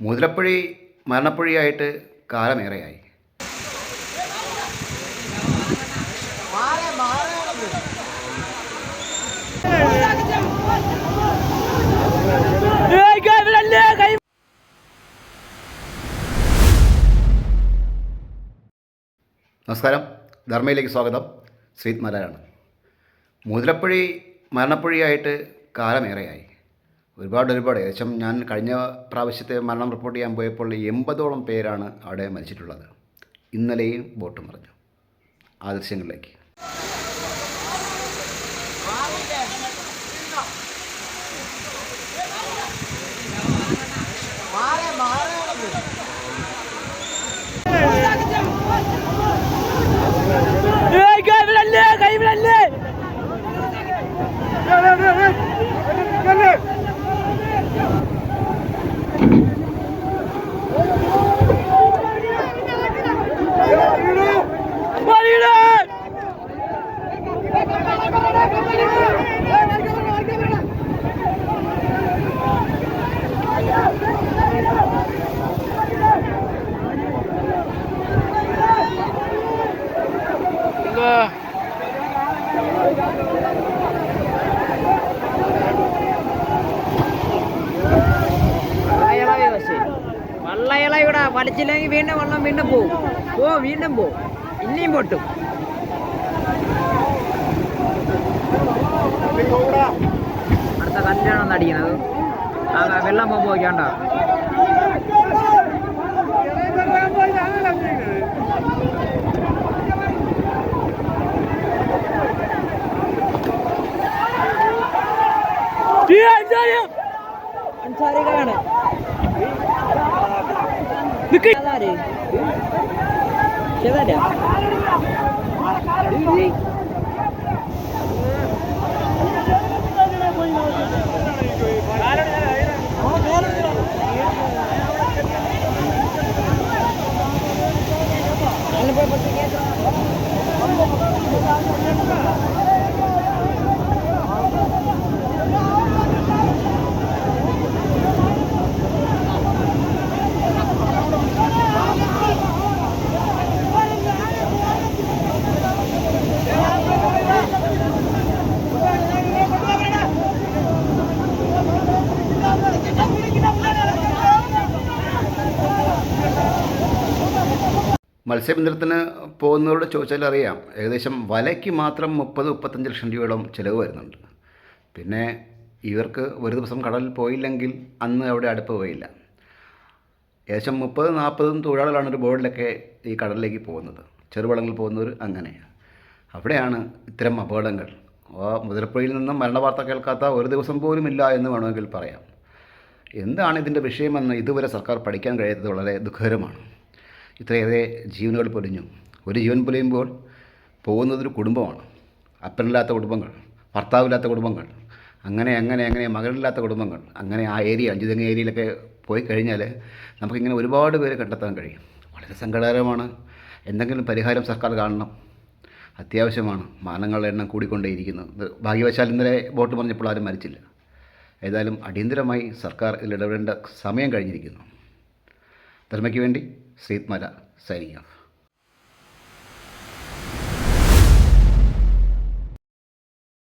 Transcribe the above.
മുതലപ്പുഴി മരണപ്പുഴിയായിട്ട് കാലമേറെയായി. നമസ്കാരം. ധർമ്മയിലേക്ക് സ്വാഗതം. ശ്രീത് മലയാണ് മുതലപ്പുഴി മരണപ്പുഴിയായിട്ട് കാലമേറെയായി. ഒരുപാട് ഒരുപാട്. ഏകദേശം ഞാൻ കഴിഞ്ഞ പ്രാവശ്യത്തെ മരണം റിപ്പോർട്ട് ചെയ്യാൻ പോയപ്പോൾ എൺപതോളം പേരാണ് അവിടെ മരിച്ചിട്ടുള്ളത്. ഇന്നലെയും ബോട്ട് മറിഞ്ഞു. ആ ദൃശ്യങ്ങളിലേക്ക്. വള്ളയിളവി പക്ഷേ. വള്ളയിള ഇവിടെ വലിച്ചില്ലെങ്കിൽ വീണ്ടും വെള്ളം വീണ്ടും പോവും. പോ വീണ്ടും പോവും ഇനിയും പൊട്ടും. അടുത്ത കല്യാണം നടിക്കുന്നത് ആ വെള്ളം പോകുമ്പോൾ നോക്കിയാണ്ട അൻസാരികളാണ് അതാര്? മത്സ്യബന്ധനത്തിന് പോകുന്നവരോട് ചോദിച്ചാൽ അറിയാം. ഏകദേശം വലയ്ക്ക് മാത്രം മുപ്പത് മുപ്പത്തഞ്ച് ലക്ഷം രൂപയോളം ചിലവ് വരുന്നുണ്ട്. പിന്നെ ഇവർക്ക് ഒരു ദിവസം കടലിൽ പോയില്ലെങ്കിൽ അന്ന് അവിടെ അടുപ്പ് പോയില്ല. ഏകദേശം മുപ്പത് നാൽപ്പതും തൊഴിലാളികളാണ് ഒരു ബോർഡിലൊക്കെ ഈ കടലിലേക്ക് പോകുന്നത്. ചെറുവളങ്ങൾ പോകുന്നവർ അങ്ങനെയാണ്. അവിടെയാണ് ഇത്തരം അപകടങ്ങൾ. മുതിരപ്പുഴയിൽ നിന്നും മരണവാർത്ത കേൾക്കാത്ത ഒരു ദിവസം പോലും ഇല്ല എന്ന് വേണമെങ്കിൽ പറയാം. എന്താണ് ഇതിന്റെ വിഷയമെന്ന് ഇതുവരെ സർക്കാർ പഠിക്കാൻ കഴിയാത്തത് വളരെ ദുഃഖകരമാണ്. ഇത്രയേറെ ജീവനുകൾ പൊലിഞ്ഞു ഒരു ജീവൻ പൊലിയുമ്പോൾ പോകുന്നതൊരു കുടുംബമാണ്. അപ്പനില്ലാത്ത കുടുംബങ്ങൾ ഭർത്താവില്ലാത്ത കുടുംബങ്ങൾ അങ്ങനെ അങ്ങനെ അങ്ങനെ മകളില്ലാത്ത കുടുംബങ്ങൾ അങ്ങനെ ആ ഏരിയ അഞ്ചുതെങ്ങ് ഏരിയയിലൊക്കെ പോയി കഴിഞ്ഞാൽ നമുക്കിങ്ങനെ ഒരുപാട് പേര് കണ്ടെത്താൻ കഴിയും. വളരെ സങ്കടകരമാണ്. എന്തെങ്കിലും പരിഹാരം സർക്കാർ കാണണം. അത്യാവശ്യമാണ് മരണങ്ങളുടെ എണ്ണം കൂടിക്കൊണ്ടേയിരിക്കുന്നു ഭാഗ്യവശാൽ ഇന്നലെ ബോട്ട് പറഞ്ഞപ്പോൾ ആരും മരിച്ചില്ല. ഏതായാലും അടിയന്തരമായി സർക്കാർ ഇതിൽ ഇടപെടേണ്ട സമയം കഴിഞ്ഞിരിക്കുന്നു. ധർമ്മയ്ക്ക് വേണ്ടി ശ്രീത്മല സൈനിങ് സൈനിക